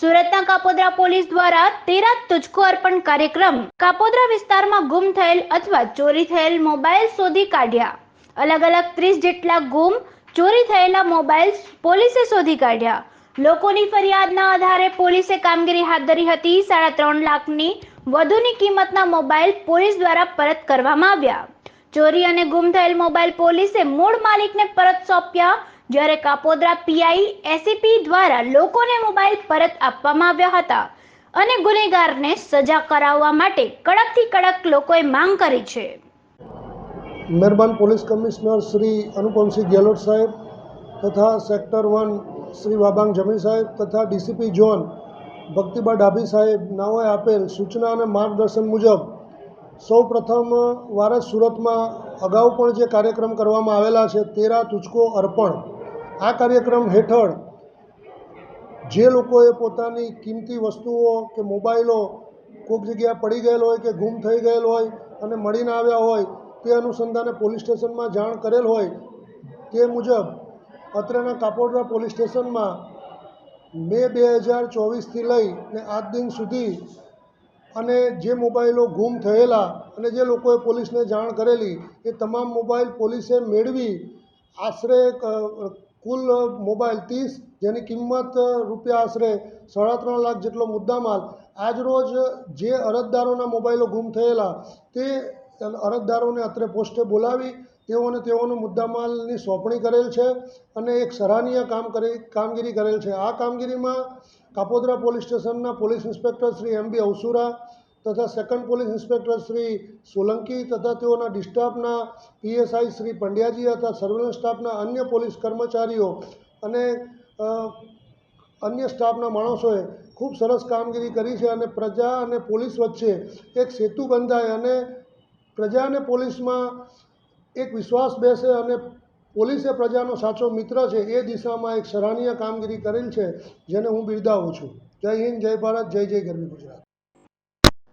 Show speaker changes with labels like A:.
A: સુરતના કાપોદ્રા પોલીસ દ્વારા તેરા તુજકો અર્પણ કાર્યક્રમ. કાપોદ્રા વિસ્તારમાં ગુમ થયેલ અથવા ચોરી થયેલ મોબાઈલ શોધી કાઢ્યા. અલગ અલગ ત્રીસ જેટલા ગુમ, ચોરી થયેલા મોબાઈલ પોલીસે શોધી કાઢ્યા. લોકોની ફરિયાદના આધારે પોલીસે કામગીરી હાથ ધરી હતી. સાડા ત્રણ લાખની વધુની કિંમતના મોબાઈલ પોલીસ દ્વારા પરત કરવામાં આવ્યા. ચોરી અને ગુમ થયેલ મોબાઈલ પોલીસે મૂળ માલિકને પરત સોંપ્યા. જ્યારે કાપોદ્રા પીઆઈ એસીપી દ્વારા લોકોને મોબાઈલ પરત આપવામાં આવ્યા હતા અને ગુનેગારને સજા કરાવવા માટે કડકથી કડક લોકોએ માંગ કરી છે.
B: મહેરબાન પોલીસ કમિશનર શ્રી અનુપમસિંહ ગેહલોત સાહેબ તથા સેક્ટર વન શ્રી વાબાંગ જમીન સાહેબ તથા ડીસીપી ઝોન ભક્તિબા ડાભી સાહેબ નાઓએ આપેલ સૂચના અને માર્ગદર્શન મુજબ સૌ પ્રથમ વાર સુરતમાં અગાઉ પણ જે કાર્યક્રમ કરવામાં આવેલા છે, તેરા તુચકો અર્પણ આ કાર્યક્રમ હેઠળ જે લોકોએ પોતાની કિંમતી વસ્તુઓ કે મોબાઈલો કોઈક જગ્યાએ પડી ગયેલ હોય કે ગુમ થઈ ગયેલ હોય અને મળીને આવ્યા હોય, તે અનુસંધાને પોલીસ સ્ટેશનમાં જાણ કરેલ હોય, તે મુજબ અત્રેના કાપોડરા પોલીસ સ્ટેશનમાં મે બે હજાર ચોવીસથી લઈ ને આજ દિન સુધી અને જે મોબાઈલો ગુમ થયેલા અને જે લોકોએ પોલીસને જાણ કરેલી, એ તમામ મોબાઈલ પોલીસે મેળવી. આશરે કુલ મોબાઈલ ત્રીસ, જેની કિંમત રૂપિયા આશરે સાડા ત્રણ લાખ જેટલો મુદ્દામાલ. આજરોજ જે અરજદારોના મોબાઈલો ગુમ થયેલા, તે અરજદારોને અત્રે પોસ્ટે બોલાવી તેઓને તેઓનો મુદ્દામાલની સોંપણી કરેલ છે અને એક સરાહનીય કામ કરી, કામગીરી કરેલ છે. આ કામગીરીમાં કાપોદ્રા પોલીસ સ્ટેશનના police inspector Shri M B Avasura તથા second police inspector Shri Solanki તથા તેઓના ડિસ્ટાફના પીએસઆઈ શ્રી પંડ્યાજી તથા સર્વેલન્સ સ્ટાફના અન્ય પોલીસ કર્મચારીઓ અને અન્ય સ્ટાફના માણસોએ ખૂબ સરસ કામગીરી કરી છે અને પ્રજા અને પોલીસ વચ્ચે એક સેતુ બંધાય અને પ્રજા અને પોલીસમાં એક વિશ્વાસ બેસે અને પોલીસે પ્રજાનો સાચો મિત્ર છે એ દિશામાં એક સરાહનીય કામગીરી કરેલ છે, જેને હું બિરદાવું છું. જય હિન્દ, જય ભારત, જય જય ગરવી ગુજરાત.